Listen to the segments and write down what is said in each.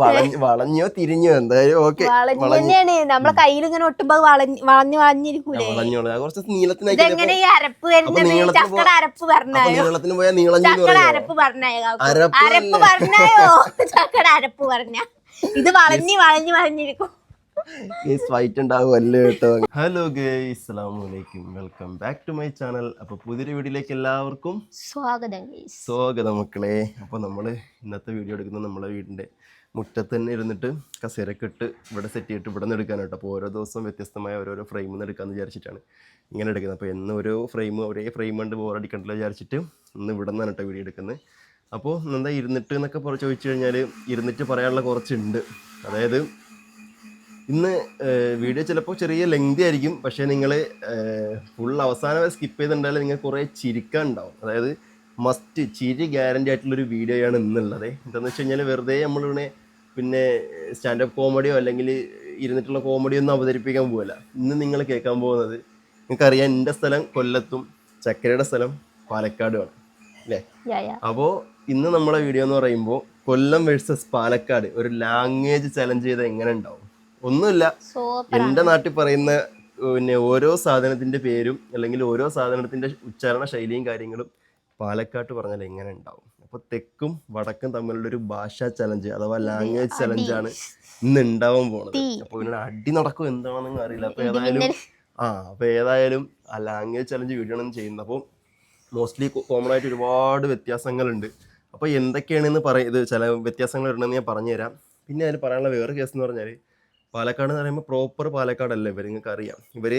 വളഞ്ഞ് വളഞ്ഞോ തിരിഞ്ഞോ എന്തായാലും ഓക്കെ. വളഞ്ഞു തന്നെയാണ്. നമ്മളെ കയ്യിൽ ഇങ്ങനെ ഒട്ടുമ്പോ വളഞ്ഞ് വളഞ്ഞു വളഞ്ഞിരിക്കൂലേ? വളഞ്ഞോളൂ കുറച്ച് നീളത്തിനാക്കി ഇതെങ്ങനെ ഈ അരപ്പ് വരുന്നത്? ചക്കട അരപ്പ് അപ്പൊ പറഞ്ഞായോ നീളത്തിന് പോയാൽ നീളഞ്ഞു എന്ന് ചക്കട അരപ്പ് പറഞ്ഞായോ? അരപ്പ് അരപ്പ് പറഞ്ഞായോ? ചക്കട അരപ്പ് പറഞ്ഞ? ഇത് വളഞ്ഞ് വളഞ്ഞ് വളഞ്ഞിരിക്കും. ഫൈറ്റ് ഉണ്ടാവുമല്ലോ കേട്ടോ? ഹലോ ഗേയ് അസ്സലാമലൈക്കും welcome back to my channel അപ്പൊ പുതിയൊരു വീഡിയോയിലേക്ക് എല്ലാവർക്കും സ്വാഗതം. സ്വാഗതം മക്കളെ. അപ്പോൾ നമ്മൾ ഇന്നത്തെ വീഡിയോ എടുക്കുന്നത് നമ്മളെ വീടിന്റെ മുറ്റത്ത് തന്നെ ഇരുന്നിട്ട് കസേരയൊക്കെ ഇട്ട് ഇവിടെ സെറ്റ് ചെയ്തിട്ട് ഇവിടെ നിന്ന് എടുക്കാനായിട്ട് അപ്പോൾ ഓരോ ദിവസവും വ്യത്യസ്തമായ ഓരോരോ ഫ്രെയിമിൽ നിന്ന് എടുക്കാമെന്ന് വിചാരിച്ചിട്ടാണ് ഇങ്ങനെ എടുക്കുന്നത്. അപ്പോൾ എന്ന് ഓരോ ഫ്രെയിം ഒരേ ഫ്രെയിം കൊണ്ട് ബോറടിക്കണ്ടല്ലോ വിചാരിച്ചിട്ട് ഇന്ന് ഇവിടെ നിന്നാണ് കേട്ടോ വീഡിയോ എടുക്കുന്നത്. അപ്പോൾ എന്താ ഇരുന്നിട്ട് എന്നൊക്കെ ചോദിച്ചു കഴിഞ്ഞാൽ ഇരുന്നിട്ട് പറയാനുള്ള കുറച്ചുണ്ട്. അതായത് ഇന്ന് വീഡിയോ ചിലപ്പോൾ ചെറിയ ലെങ്തി ആയിരിക്കും. പക്ഷേ നിങ്ങൾ ഫുൾ അവസാനം സ്കിപ്പ് ചെയ്തിട്ടുണ്ടെങ്കിൽ നിങ്ങൾ കുറേ ചിരിക്കാൻ ഉണ്ടാവും. അതായത് മസ്റ്റ് ചിരി ഗ്യാരണ്ടി ആയിട്ടുള്ളൊരു വീഡിയോയാണ് ഇന്നുള്ളത്. എന്താണെന്ന് വെച്ച് കഴിഞ്ഞാൽ വെറുതെ നമ്മളിവിടെ പിന്നെ സ്റ്റാൻഡപ്പ് കോമഡിയോ അല്ലെങ്കിൽ ഇരുന്നിട്ടുള്ള കോമഡിയോ ഒന്നും അവതരിപ്പിക്കാൻ പോകില്ല ഇന്ന് നിങ്ങൾ കേൾക്കാൻ പോകുന്നത് നിങ്ങൾക്കറിയാം എന്റെ സ്ഥലം കൊല്ലത്തും ചക്കരയുടെ സ്ഥലം പാലക്കാടുമാണ്. അല്ലേ. അപ്പോൾ ഇന്ന് നമ്മളെ വീഡിയോ എന്ന് പറയുമ്പോൾ കൊല്ലം വേഴ്സസ് പാലക്കാട് ഒരു ലാംഗ്വേജ് ചലഞ്ച് ചെയ്താൽ എങ്ങനെ ഉണ്ടാവും? ഒന്നുമില്ല. എന്റെ നാട്ടിൽ പറയുന്ന പിന്നെ ഓരോ സാധനത്തിന്റെ പേരും അല്ലെങ്കിൽ ഓരോ സാധനത്തിന്റെ ഉച്ചാരണ ശൈലിയും കാര്യങ്ങളും പാലക്കാട്ട് പറഞ്ഞാൽ എങ്ങനെ ഉണ്ടാവും? അപ്പോൾ തെക്കും വടക്കും തമ്മിലുള്ള ഒരു ഭാഷാ ചലഞ്ച് അഥവാ ലാംഗ്വേജ് ചലഞ്ചാണ് ഇന്ന് ഉണ്ടാവാൻ പോണത്. അപ്പോൾ ഇതിനോട് അടി നടക്കും എന്താണെന്ന് അറിയില്ല. അപ്പോൾ ഏതായാലും ആ അപ്പോൾ ഏതായാലും ആ ലാംഗ്വേജ് ചലഞ്ച് വീഡിയോ ആണ് ചെയ്യുന്നത് അപ്പോൾ മോസ്റ്റ്ലി കോമൺ ആയിട്ട് ഒരുപാട് വ്യത്യാസങ്ങളുണ്ട്. അപ്പോൾ എന്തൊക്കെയാണെന്ന് പറയ ഇത് ചില വ്യത്യാസങ്ങൾ വരണമെന്ന് ഞാൻ പറഞ്ഞുതരാം. പിന്നെ അതിൽ പറയാനുള്ള വേറെ കേസ് എന്ന് പറഞ്ഞാൽ പാലക്കാട് എന്ന് പറയുമ്പോൾ പ്രോപ്പർ പാലക്കാടല്ല? ഇവർ നിങ്ങൾക്ക് അറിയാം. ഇവർ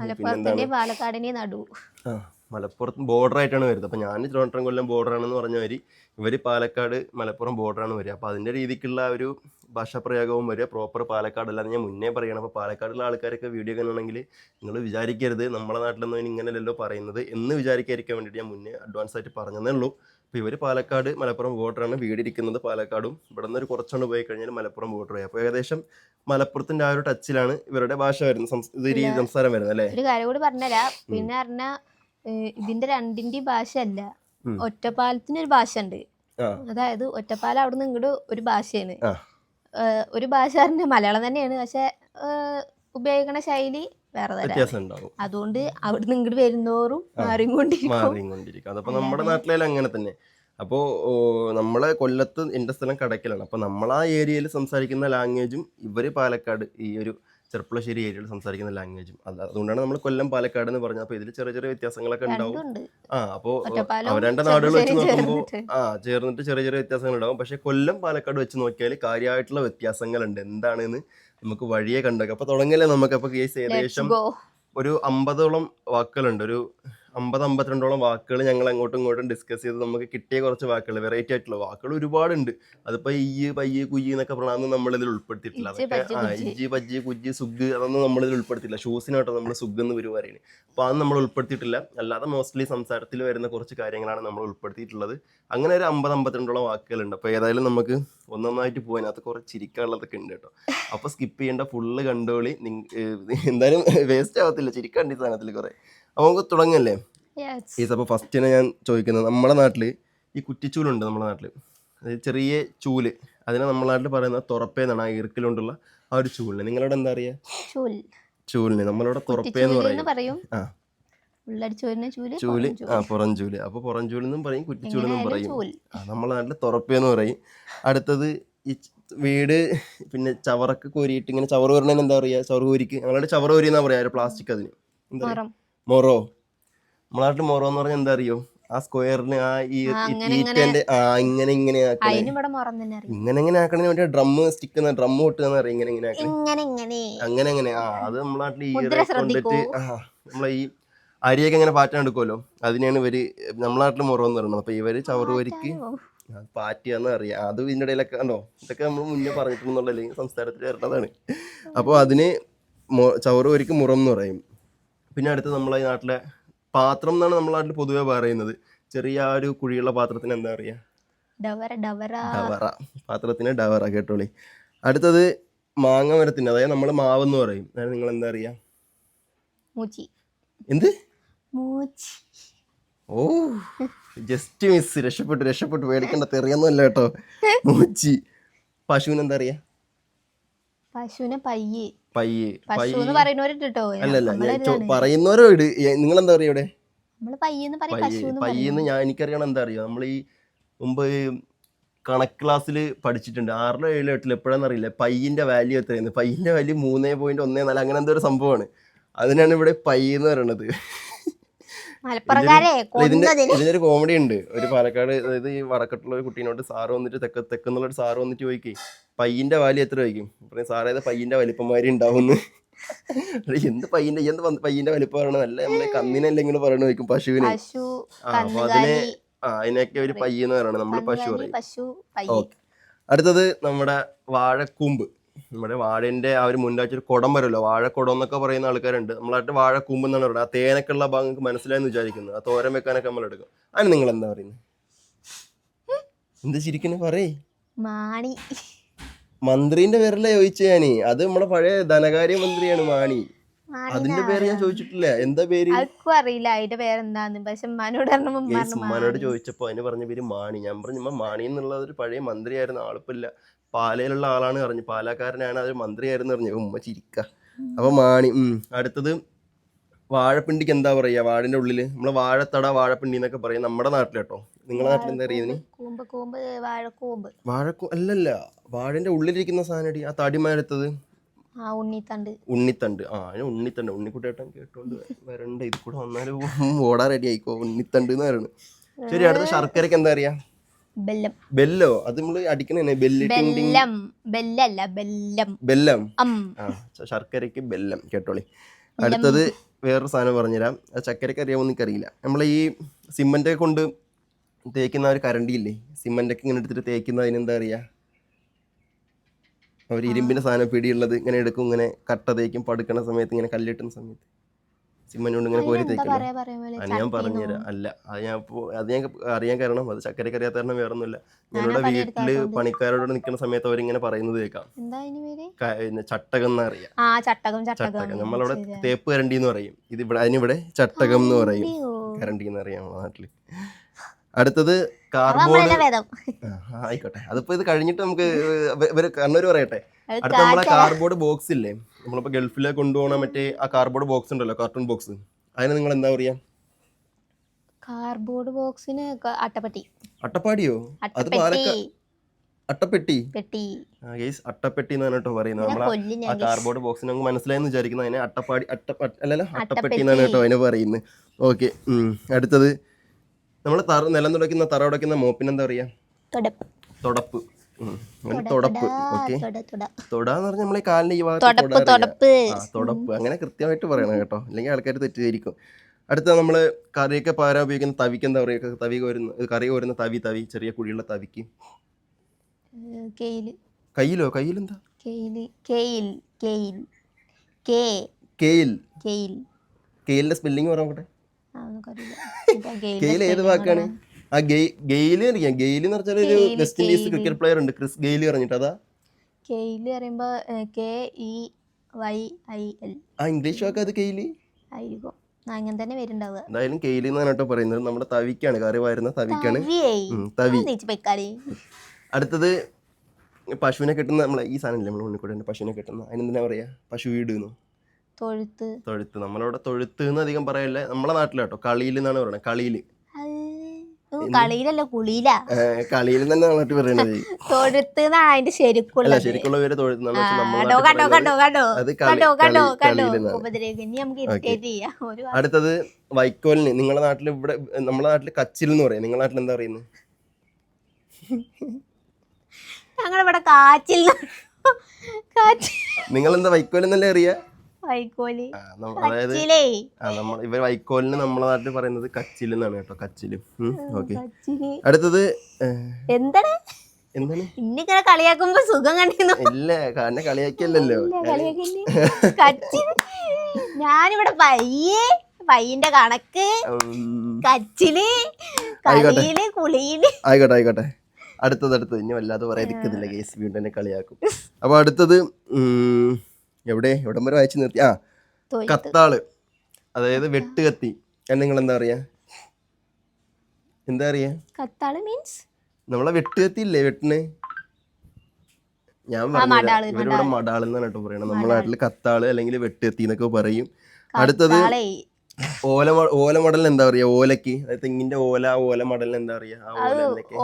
മലപ്പുറത്തിന്റെ നടു. ആ മലപ്പുറത്ത് ബോർഡർ ആയിട്ടാണ് വരുന്നത്. അപ്പോൾ ഞാൻ തിരുവനന്തപുരം കൊല്ലം ബോർഡർ ആണെന്ന് പറഞ്ഞ മാതിരി ഇവർ പാലക്കാട് മലപ്പുറം ബോർഡറാണ് വരിക. അപ്പോൾ അതിന്റെ രീതിക്കുള്ള ഒരു ഭാഷാപ്രയോഗവും വരിക. പ്രോപ്പർ പാലക്കാട് അല്ലാതെ ഞാൻ മുന്നേ പറയണം. അപ്പോൾ പാലക്കാടുള്ള ആൾക്കാരൊക്കെ വീഡിയോ കാണണമെങ്കിൽ നിങ്ങൾ വിചാരിക്കരുത്. നമ്മുടെ നാട്ടിലൊന്നും ഇങ്ങനെയല്ലല്ലോ പറയുന്നത് എന്ന് വിചാരിക്കാതിരിക്കാൻ വേണ്ടിയിട്ട് ഞാൻ മുന്നേ അഡ്വാൻസ് ആയിട്ട് പറഞ്ഞതേ ഉള്ളൂ. അപ്പോൾ ഇവർ പാലക്കാട് മലപ്പുറം ബോർഡറാണ് വീടിരിക്കുന്നത് പാലക്കാടും. ഇവിടെ നിന്ന് ഒരു കുറച്ചുകൊണ്ട് പോയി കഴിഞ്ഞാൽ മലപ്പുറം ബോർഡർ അപ്പോൾ ഏകദേശം മലപ്പുറത്തിന്റെ ആ ഒരു ടച്ചിലാണ് ഇവരുടെ ഭാഷ വരുന്നത്. രീതി സംസാരം വരുന്നത് അല്ലേ? ഒരു കാര്യം കൂടി പറഞ്ഞുതരാം പിന്നെ പറഞ്ഞ ഇതിന്റെ രണ്ടിന്റെയും ഭാഷ അല്ല ഉം. ഒറ്റപ്പാലത്തിന് ഒരു ഭാഷ ഉണ്ട് അതായത് ഒറ്റപ്പാലം അവിടെ നിന്ന് ഇങ്ങോട്ട് ഒരു ഭാഷയാണ്. ഒരു ഭാഷ പറഞ്ഞ മലയാളം തന്നെയാണ്. പക്ഷെ ഉപയോഗിക്കുന്ന ഉപയോഗിക്കണ ശൈലി വേറെ തരാം അതുകൊണ്ട് അവിടെ നിങ്ങൾ ഇങ്ങോട്ട് വരുന്നോറും മാറിക്കൊണ്ടിരിക്കും. അതപ്പോൾ നമ്മുടെ നാട്ടിലായാലും അങ്ങനെ തന്നെ. അപ്പോൾ നമ്മളെ കൊല്ലത്ത് എന്റെ സ്ഥലം കടക്കലാണ് അപ്പോൾ നമ്മൾ ആ ഏരിയയിൽ സംസാരിക്കുന്ന ലാംഗ്വേജും ഇവർ പാലക്കാട് ഈ ഒരു ചെറുപ്പുളശ്ശേരി ഏരിയയിൽ സംസാരിക്കുന്ന ലാംഗ്വേജും. അത് അതുകൊണ്ടാണ് നമ്മൾ കൊല്ലം പാലക്കാട് എന്ന് പറഞ്ഞത്. അപ്പോൾ ഇതിൽ ചെറിയ ചെറിയ വ്യത്യാസങ്ങളൊക്കെ ഉണ്ടാവും. ആ അപ്പോൾ രണ്ട് അവരുടെ നാടുകൾ വെച്ച് നോക്കുമ്പോൾ ആ ചേർന്നിട്ട് ചെറിയ ചെറിയ വ്യത്യാസങ്ങൾ ഉണ്ടാവും. പക്ഷേ കൊല്ലം പാലക്കാട് വെച്ച് നോക്കിയാൽ കാര്യമായിട്ടുള്ള വ്യത്യാസങ്ങളുണ്ട്. എന്താണെന്ന് നമുക്ക് വഴിയെ കണ്ടേക്കാം. അപ്പൊ തുടങ്ങിയല്ലേ നമുക്ക്? അപ്പൊ കേസ് ഏകദേശം ഒരു അമ്പതോളം വാക്കുകളുണ്ട്. ഒരു അമ്പത് അമ്പത്തിരണ്ടോളം വാക്കുകൾ ഞങ്ങൾ അങ്ങോട്ടും ഇങ്ങോട്ടും ഡിസ്കസ് ചെയ്ത് നമുക്ക് കിട്ടിയ കുറച്ച് വാക്കുകൾ വെറൈറ്റി ആയിട്ടുള്ള വാക്കുകൾ ഒരുപാടുണ്ട്. അതിപ്പോ ഇയ്യ് പയ്യ് കുയ്യ് എന്നൊക്കെ പറഞ്ഞാൽ നമ്മൾ ഇതിൽ ഉൾപ്പെടുത്തിയിട്ടില്ല. അതൊക്കെ ആ. ഇജ്ജി പജ്ജി കുജ്ജി സുഗ് അതൊന്നും നമ്മൾ ഇതിൽ ഉൾപ്പെടുത്തിയില്ല ഷൂസിനാട്ടോ നമ്മൾ സുഗ് എന്ന് വരും പറയുന്നത് അപ്പോൾ അത് നമ്മൾ ഉൾപ്പെടുത്തിയിട്ടില്ല. അല്ലാതെ മോസ്റ്റ്ലി സംസാരത്തിൽ വരുന്ന കുറച്ച് കാര്യങ്ങളാണ് നമ്മൾ ഉൾപ്പെടുത്തിയിട്ടുള്ളത്. അങ്ങനെ ഒരു അമ്പത് അമ്പത്തിരണ്ടോളം വാക്കുകളുണ്ട്. അപ്പോൾ ഏതായാലും നമുക്ക് ഒന്നൊന്നായിട്ട് പോകാൻ അതിനകത്ത് കുറച്ച് ചിരിക്കാനുള്ളതൊക്കെ ഉണ്ട് കേട്ടോ. അപ്പോൾ സ്കിപ്പ് ചെയ്യേണ്ട ഫുള്ള് കണ്ടോളി. എന്തായാലും വേസ്റ്റ് ആവത്തില്ല. ചിരിക്കാണ്ട് ഈ സാധനത്തിൽ കുറേ. നമുക്ക് തുടങ്ങല്ലേ? ഈ ഈസ് അപ്പോൾ ഫസ്റ്റ് തന്നെ ഞാൻ ചോദിക്കുന്നത് നമ്മുടെ നാട്ടിൽ ഈ കുറ്റിച്ചൂലുണ്ട് നമ്മുടെ നാട്ടിൽ അതായത് ചെറിയ ചൂൽ. അതിനെ നമ്മുടെ നാട്ടിൽ പറയുന്ന തുറപ്പേന്നാണ് ആ ഇറുക്കിലുണ്ടുള്ള ആ ഒരു ചൂലിന്. നിങ്ങളോട് എന്താ അറിയാ ചൂലിന്. നമ്മളിവിടെ തുറപ്പേ എന്ന് പറയും. ആ. ചൂൽ ആ പുറം ചൂൽ. അപ്പൊ പുറം ചൂലെന്നും പറയും കുറ്റിച്ചൂലെന്നും പറയും. നമ്മളെ നാട്ടിൽ തുറപ്പേന്ന് പറയും. അടുത്തത് ഈ വീട് പിന്നെ ചവറൊക്കെ കോരിയിട്ട് ഇങ്ങനെ ചവറ് പറഞ്ഞാൽ എന്താ പറയാ? ചവറ് കോരിക്ക്. ഞങ്ങളുടെ ചവറ് കോരി എന്നാ പറയാ പ്ലാസ്റ്റിക് അതിന്. എന്താ പറയാ? മറം. നമ്മളെ നാട്ടിൽ മൊറോ എന്ന് പറഞ്ഞാൽ എന്താ അറിയോ ആ സ്ക്വയറിന് ആ ഈ ഈറ്റന്റെ ആ ഇങ്ങനെ ഇങ്ങനെ ആക്കണേ. ഇങ്ങനെ ഇങ്ങനെ ആക്കണേ മറ്റേ ഡ്രം സ്റ്റിക്ക് ഡ്രം പൊട്ടുക അറിയാം ഇങ്ങനെ ഇങ്ങനെ ആക്കണേ. അങ്ങനെ അങ്ങനെ ആ അത് നമ്മളെ നാട്ടിൽ ഈ കൊണ്ടിട്ട്. ആ നമ്മളെ ഈ അരിയൊക്കെ ഇങ്ങനെ പാറ്റാൻ എടുക്കുമല്ലോ അതിനെയാണ് ഇവർ നമ്മളെ നാട്ടിൽ മൊറോ എന്ന് പറയുന്നത്. അപ്പൊ ഇവർ ചവറുവരിക്ക് പാറ്റിയാന്ന് അറിയാം. അത് ഇതിന്റെ ഇടയിലൊക്കെ കണ്ടോ? ഇതൊക്കെ നമ്മൾ മുന്നേ പറഞ്ഞിട്ടുണ്ടെന്നുള്ള സംസ്ഥാനത്തിൽ വരേണ്ടതാണ് അപ്പോൾ അതിന് ചവറുവരിക്ക് മുറം എന്ന് പറയും. പിന്നെ അടുത്ത് നമ്മളെ ഈ നാട്ടിലെ പാത്രം എന്നാണ് നമ്മളെ നാട്ടിൽ പൊതുവെ പറയുന്നത്. ചെറിയ ആ ഒരു കുഴിയുള്ള പാത്രത്തിന് എന്താ പറയുക ഡവറ ഡവറ. ഡവറ. പാത്രത്തിന് ഡവറ കേട്ടോളി. അടുത്തത് മാങ്ങ മരത്തിന് അതായത് നമ്മൾ മാവെന്ന് പറയും. അതായത് നിങ്ങൾ എന്താ അറിയാ മൂച്ചി. എന്ത്? മൂച്ചി. ഓ ജസ്റ്റ് മിസ് രക്ഷപ്പെട്ടു രക്ഷപ്പെട്ടു. പേടിക്കേണ്ട തെറിയൊന്നുമല്ല കേട്ടോ. മൂച്ചി. പശുവിന് എന്താ അറിയാ പശുവിനെ പയ്യ്. പയ്യ് അല്ലല്ല പറയുന്നവരോ ഇട്. നിങ്ങൾ എന്താ പറയാ ഇവിടെ? പയ്യെന്ന് ഞാൻ എനിക്കറിയണം എന്താ അറിയോ? നമ്മൾ ഈ മുമ്പ് കണക്ക് ക്ലാസ്സിൽ പഠിച്ചിട്ടുണ്ട്. ആറിലോ ഏഴിലോ എട്ടിലോ എപ്പോഴാന്ന് അറിയില്ല. പയ്യന്റെ വാല്യൂ എത്രയാണ് പയ്യന്റെ വാല്യൂ മൂന്നേ പോയിന്റ് ഒന്നേ നാല്. അങ്ങനെ എന്തോ ഒരു സംഭവമാണ്. അതിനാണ് ഇവിടെ പയ്യെന്ന് പറയണത് മലപ്പുറക്കാരെ ഇതിനൊരു കോമഡി ഉണ്ട്. ഒരു പാലക്കാട് അതായത് ഈ വടക്കട്ടുള്ള ഒരു കുട്ടീനോട് സാറ് വന്നിട്ട് തെക്ക തെക്കെന്നുള്ള ഒരു സാറ് വന്നിട്ട് ചോദിക്കേ പയ്യന്റെ വാലി എത്ര ചോദിക്കും? പറയും സാറേ പയ്യന്റെ വലിപ്പമാരി ഉണ്ടാവുന്നു. എന്ത് പയ്യന്റെ എന്ത് പയ്യന്റെ വലിപ്പം പറയണ നല്ല നമ്മളെ കന്നിനല്ലെങ്കിലും പറയണ ചോദിക്കും പശുവിന്. പശു ആ അപ്പൊ അതിനെ ആ അതിനൊക്കെ ഒരു പയ്യെന്ന് പറയണം. നമ്മൾ പശു പറയും. ഓക്കെ. അടുത്തത് നമ്മുടെ വാഴക്കൂമ്പ്. നമ്മുടെ വാഴന്റെ ആ ഒരു മുന്നാഴ്ച ഒരു കുടം വരുമല്ലോ? വാഴക്കുടം എന്നൊക്കെ പറയുന്ന ആൾക്കാരുണ്ട്. നമ്മളായിട്ട് വാഴക്കൂമ്പ് എന്നാണ് പറയുന്നത്. ആ തേനൊക്കെയുള്ള ഭാഗം നിങ്ങൾക്ക് മനസ്സിലായെന്ന് വിചാരിക്കുന്നു. ആ തോരം വെക്കാനൊക്കെ നമ്മൾ എടുക്കും. അതിന് നിങ്ങൾ എന്താ പറയുന്നത് എന്ത് ചിരിക്കുന്നു? പറയേ. മാണി. മന്ത്രിന്റെ പേരല്ലേ ചോദിച്ചു ഞാനേ. അത് നമ്മുടെ പഴയ ധനകാര്യ മന്ത്രിയാണ് മാണി. അതിന്റെ പേര് ഞാൻ ചോദിച്ചിട്ടില്ല. എന്താ പേര്? ആർക്കും അറിയില്ല. അതിന്റെ പേരെന്താന്ന്. പക്ഷെ ഉമ്മാനോട് പറഞ്ഞു ഉമ്മാനോട്. ചോദിച്ചപ്പോ അതിന് പറഞ്ഞ പേര് മാണി. ഞാൻ പറഞ്ഞു ഉമ്മ മാണി എന്നുള്ള ഒരു പഴയ മന്ത്രിയായിരുന്നു. ആളിപ്പില്ല. പാലയിലുള്ള ആളാണ് അറിഞ്ഞു പാലക്കാരനാണ് അത് മന്ത്രിയായിരുന്നു അറിഞ്ഞു ഉമ്മ ചിരിക്ക. അപ്പൊ മാണി ഉം അടുത്തത് വാഴപ്പിണ്ടിക്ക് എന്താ പറയാ? വാടിന്റെ ഉള്ളിൽ. നമ്മൾ വാഴത്തട വാഴപ്പിണ്ടി എന്നൊക്കെ പറയും നമ്മുടെ നാട്ടിൽ കേട്ടോ. നിങ്ങളുടെ നാട്ടിൽ എന്താ അറിയുന്നത് കൂമ്പ് കൂമ്പ് വാഴക്കൂമ്പ്. വാഴക്കു അല്ലല്ല. വാഴന്റെ ഉള്ളിലിരിക്കുന്ന സാധനം ആ തടിമ ആ ഉണ്ണിത്തണ്ട്. ഉണ്ണിത്തണ്ട്. ആ അതിന് ഉണ്ണിത്തണ്ട്. ഉണ്ണിക്കുട്ടേട്ടൻ കേട്ടോണ്ട് വരണ്ട. ഇത് കൂടെ വന്നാലും ഓടാ റെഡി ആയിക്കോ? ഉണ്ണിത്തണ്ട് എന്ന് പറയുന്നത് ശരി അടുത്ത ശർക്കരക്ക് എന്താ അറിയാ ബെല്ലം. ബെല്ലോ. അത് അടിക്കണേ ബെല്ലി ബെല്ലല്ല ബെല്ലം. ബെല്ലം. അം. ആ ശ- ബെല്ലം. കേട്ടോളി. അടുത്തത് വേറൊരു സാധനം പറഞ്ഞുതരാം. ചക്കരക്ക് അറിയാമോ എനിക്കറിയില്ല. നമ്മൾ ഈ സിമന്റ് കൊണ്ട് തേക്കുന്ന ഒരു കരണ്ടിയില്ലേ? സിമന്റ് ഒക്കെ ഇങ്ങനെ എടുത്തിട്ട് തേക്കുന്ന അതിനെന്താ അറിയാ ഒരു ഇരുമ്പിന്റെ സാധനം പിടിയുള്ളത് ഇങ്ങനെ എടുക്കും ഇങ്ങനെ കട്ട തേക്കും പടുക്കണ സമയത്ത് ഇങ്ങനെ കല്ലിട്ടുന്ന സമയത്ത്. സിമന്റ് കൊണ്ട് ഇങ്ങനെ കോരി പോലെ അത് ഞാൻ പറഞ്ഞുതരാം. അല്ല അത് ഞാൻ ഇപ്പോ അത് ഞാൻ അറിയാൻ കാരണം അത് ചക്കര അറിയാത്ത കാരണം വേറെ ഒന്നുമില്ല ഞങ്ങളുടെ വീട്ടിൽ പണിക്കാരോട് നിൽക്കുന്ന സമയത്ത് അവരിങ്ങനെ പറയുന്നത് കേൾക്കാം. ചട്ടകം എന്ന് അറിയാം ചട്ടകം നമ്മളവിടെ തേപ്പ് കരണ്ടി എന്ന് പറയും. ഇത് ഇവിടെ അതിനിവിടെ ചട്ടകം എന്ന് പറയും. കരണ്ടി എന്ന് അറിയാം നമ്മുടെ നാട്ടിൽ. അടുത്തത് കാർബോർഡ് ആയിക്കോട്ടെ. അതിപ്പോ ഇത് കഴിഞ്ഞിട്ട് നമുക്ക് ഇവർ കണ്ണൂർ പറയട്ടെ. അടുത്ത നമ്മളെ കാർഡ്ബോർഡ് ബോക്സ് ഇല്ലേ? നമ്മളിപ്പോ ഗൾഫിലേക്ക് കൊണ്ടുപോകണ മറ്റേ ആ കാർഡ്ബോർഡ് ബോക്സ് ഉണ്ടല്ലോ കാർട്ടൂൺ ബോക്സ് അതിന് നിങ്ങൾ എന്താ പറയാ? കാർബോർഡ് ബോക്സിന് അട്ടപ്പെട്ടി. അട്ടപ്പാടിയോ? അത് അട്ടപ്പെട്ടി. അട്ടപ്പെട്ടി? പെട്ടി. അട്ടപ്പെട്ടി എന്നാണ് കേട്ടോ പറയുന്നത്. നമ്മളെ ആ കാർബോർഡ് ബോക്സിന് ബോക്സ് നമുക്ക് മനസ്സിലായെന്ന് വിചാരിക്കുന്നത് അതിനെ അട്ടപ്പാടി അട്ട അല്ലല്ലോ അട്ടപ്പെട്ടി. എന്നാണ് കേട്ടോ അതിനെ പറയുന്നത്. ഓക്കെ അടുത്തത്. നമ്മൾ തറ നിലം തുടയ്ക്കുന്ന തറ തുടയ്ക്കുന്ന മോപ്പിന് എന്താ പറയാ? തുടപ്പ്. തുടപ്പ്. ഉം. അങ്ങനെ തുടപ്പ്. ഓക്കെ. തുട തുട. പറഞ്ഞാൽ നമ്മളെ കാലിന്റെ ഈ ഭാഗത്ത് തുടപ്പ് തൊടാ അറിയാം. ആ തുടപ്പ്. അങ്ങനെ കൃത്യമായിട്ട് പറയണം കേട്ടോ. അല്ലെങ്കിൽ ആൾക്കാർ തെറ്റിദ്ധരിക്കും. അടുത്ത നമ്മൾ കറിയൊക്കെ പാരാ ഉപയോഗിക്കുന്ന തവിക്ക് എന്താ പറയുക തവി കോരുന്ന കറി കോരുന്ന തവി തവി ചെറിയ കുഴിയുള്ള തവിക്ക്. കെയിൽ കെയിൽ. കയ്യിലോ? കയ്യിലെന്താ? കെയിൽ. കെയിൽ കെയിൽ. കെ. കെയിൽ. കെയിൽ. കെയിലിന്റെ സ്പെല്ലിംഗ് പറയാൻ കെയിലിന്റെ ഗെയിൽ ഏത് വാക്കാണ്? ആ ഗെയ് ഗെയിൽ അറിയാം ഗെയിൽ എന്ന് പറഞ്ഞാൽ ഒരു വെസ്റ്റ് ഇൻഡീസ് ക്രിക്കറ്റ് പ്ലെയർ ഉണ്ട്. ക്രിസ് ഗെയിൽ പറഞ്ഞിട്ട് അതാ. കെയിൽ പറയുമ്പോ K E Y I L. ആ ഇംഗ്ലീഷ് വാക്ക് അത് കെയിൽ ആയിരിക്കും. അങ്ങനെ തന്നെ വരുന്നുണ്ടാവുക. എന്തായാലും കെയിൽ എന്നാണ് കേട്ടോ പറയുന്നത്. നമ്മുടെ തവിക്കാണ്. കറി വാരുന്ന തവിക്കാണ്. തവി. അടുത്തത് പശുവിനെ കിട്ടുന്ന നമ്മളെ ഈ സാധനം ഇല്ലേ നമ്മൾ ഉണ്ണിക്കൂടെ പശുവിനെ കിട്ടുന്ന? അതിനെന്തിനാ പറയാ? പശു വീടുന്നു തൊഴുത്ത്. തൊഴുത്ത്. നമ്മളവിടെ തൊഴുത്ത് എന്ന് അധികം പറയല്ല? നമ്മളെ നാട്ടിലാട്ടോ. കളിയിൽ എന്നാണ് പറയുന്നത് കളിയിൽ. കളിയിലല്ല കുളിയിലാ. കളിയിൽ തന്നെ നാട്ടിൽ പറയണത്. തൊഴുത്ത് അതിന്റെ ശരിക്കുള്ള ശരിക്കുള്ള പേര് തൊഴുത്ത് അടുത്തത് വൈക്കോലിന്. നിങ്ങളുടെ നാട്ടിൽ ഇവിടെ നമ്മളെ നാട്ടിൽ കച്ചിൽ എന്ന് പറയും. നിങ്ങളുടെ നാട്ടിൽ എന്താ പറയുന്നത്? ഞങ്ങളിവിടെ കാച്ചിൽ. കാച്ചിൽ. നിങ്ങൾ എന്താ വൈക്കോൽ എന്നല്ലേ അറിയാ? വൈക്കോൽ. അതായത് ഇവർ വൈക്കോലിന് നമ്മളെ നാട്ടിൽ പറയുന്നത് കച്ചിൽ എന്നാണ് കേട്ടോ കച്ചിൽ. ഓക്കെ. അടുത്തത് എന്താണ്? എന്താണ്? ഇന്നിങ്ങനെ കളിയാക്കുമ്പോ സുഖം കണ്ടിരുന്നു? ഇല്ല കാരണം കളിയാക്കിയല്ലോ. ഞാനിവിടെ പയ്യെ പയ്യന്റെ കണക്ക്. കച്ചിൽ. കളിയിൽ കുളിയിൽ. ആയിക്കോട്ടെ ആയിക്കോട്ടെ. അടുത്തത് അടുത്തത്. ഇനി വല്ലാതെ പറയാതിരിക്കുന്നില്ല കേസ് വീണ്ടും കളിയാക്കും. അപ്പൊ അടുത്തത് ഉം, എവിടെ? എവിടം വരെ വായിച്ചു നിർത്തി. ആ കത്താൾ. അതായത് വെട്ടുകത്തി എന്ന് നിങ്ങൾ എന്താ പറയാ? എന്താ പറയാ? കത്താൾ മീൻസ് നമ്മളെ വെട്ടുകത്തി ഇല്ലേ? വെട്ടിന്? ഞാൻ പറഞ്ഞു ഇവരിവിടെ മടാൾ. എന്നാണ് കേട്ടോ പറയണത്. നമ്മുടെ നാട്ടിൽ കത്താൾ അല്ലെങ്കിൽ വെട്ടുകത്തി എന്നൊക്കെ പറയും. അടുത്തത് ഓല ഓല മടൽ എന്താ പറയാ? ഓലക്ക് അതായത് തെങ്ങിന്റെ ഓല ഓല മടൽ എന്താ പറയാ?